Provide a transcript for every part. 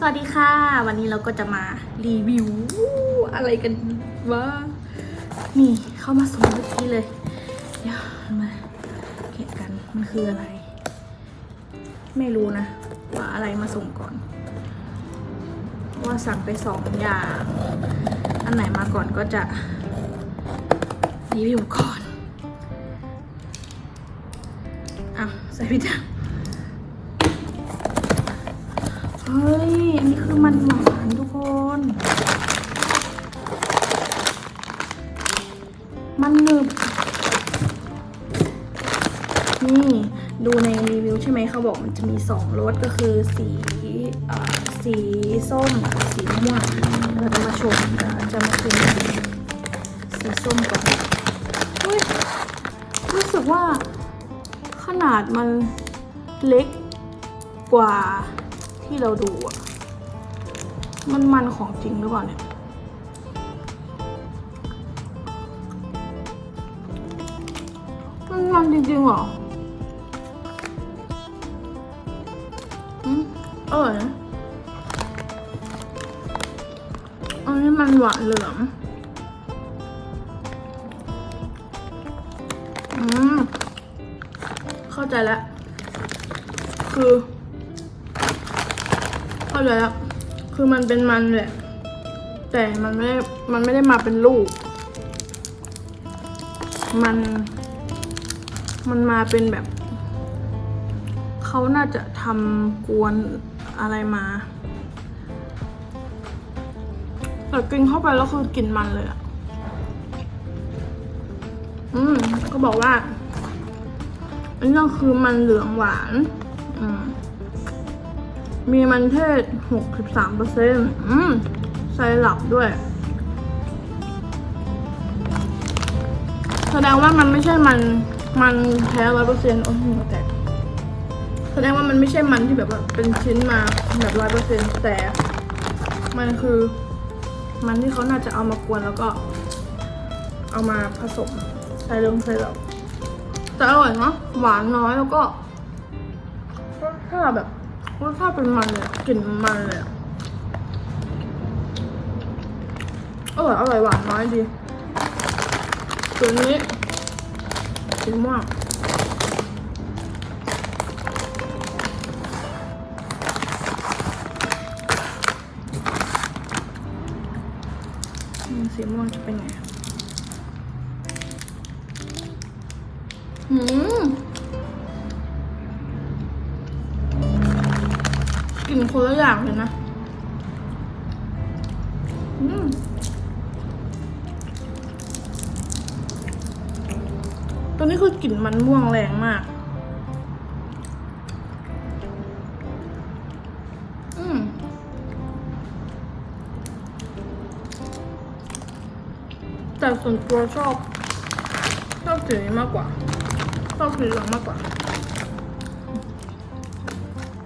สวัสดีค่ะ วันนี้เราก็จะมารีวิวอะไรกันวะนี่เข้ามาส่งทุกทีเลยเดี๋ยวมาเก็บกันมันคืออะไร ไม่รู้นะ ว่าอะไรมาส่งก่อน ว่าสั่งไปสองอย่าง อันไหนมาก่อนก็จะรีวิวก่อนอะใส่พิจาร เฮ้ย อันนี้คือมันหวานทุกคน มันหนึบ นี่ ดูในรีวิวใช่ไหมเขาบอกมันจะมีสองรสก็คือสีอสีส้มกับสีม่วงเราจะมาชมจะมาชิมสีส้มก่อนเฮ้ยรู้สึกว่าขนาดมันเล็กกว่า ที่เราดูอะมันมันของจริงหรือเปล่าเนี่ยมันมันจริงๆเหรออืมออยอันนี้มันหวานเหลืองอืม เข้าใจแล้ว คือ เข้าใจแล้ว คือมันเป็นมันแหละ แต่มันไม่ได้มันไม่ได้มาเป็นลูก มัน มันมาเป็นแบบ เขาน่าจะทำกวนอะไรมาแต่กินเข้าไปแล้วคือกลิ่นมันเลยอะอืม ก็บอกว่าอันนี้คือมันเหลืองหวาน อืม มีมันเทศ 63เปอร์เซ็นต์ไซรัปด้วย แสดงว่ามันไม่ใช่มันมันแท้ร้อยเปอร์เซ็นต์โอ้โหแต่แสดงว่ามันไม่ใช่มันที่แบบว่าเป็นชิ้นมาแบบร้อยเปอร์เซ็นต์แต่ มันคือ มันที่เขาน่าจะเอามากวนแล้วก็ เอามาผสมใส่ลงใส่เราแต่อร่อยเนาะหวานน้อยแล้วก็รสชาติแบบ รสชาติเป็นมันเลยกลิ่นมันเลยอร่อยอร่อยหวานน้อยดีส่วนนี้สีม่วงสีม่วงจะเป็นไง อืม กลิ่นคนละอย่างเลยนะอืมตัวนี้คือกลิ่นมันม่วงแรงมากอืมแต่ส่วนตัวชอบชอบสีนี้มากกว่าชอบสีเหลืองมากกว่า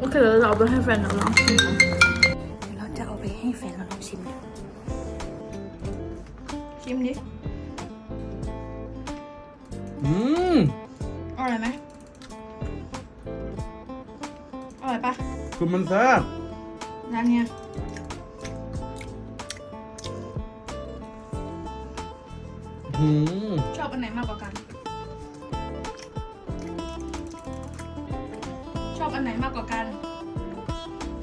โอเคเดี๋ยวเราเอาไปให้แฟนเราลองชิมกันเดี๋ยวเราจะเอาไปให้แฟนเราลองชิมดูชิมดิ อืมอร่อยไหมอร่อยปะคือมันแซ่บร้านเนี้ยหืมชอบอันไหนมากกว่ากัน อบอันไหนมากกว่ากัน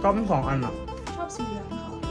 ชอบทั้งสองอันอะ ชอบสีเหลืองเขา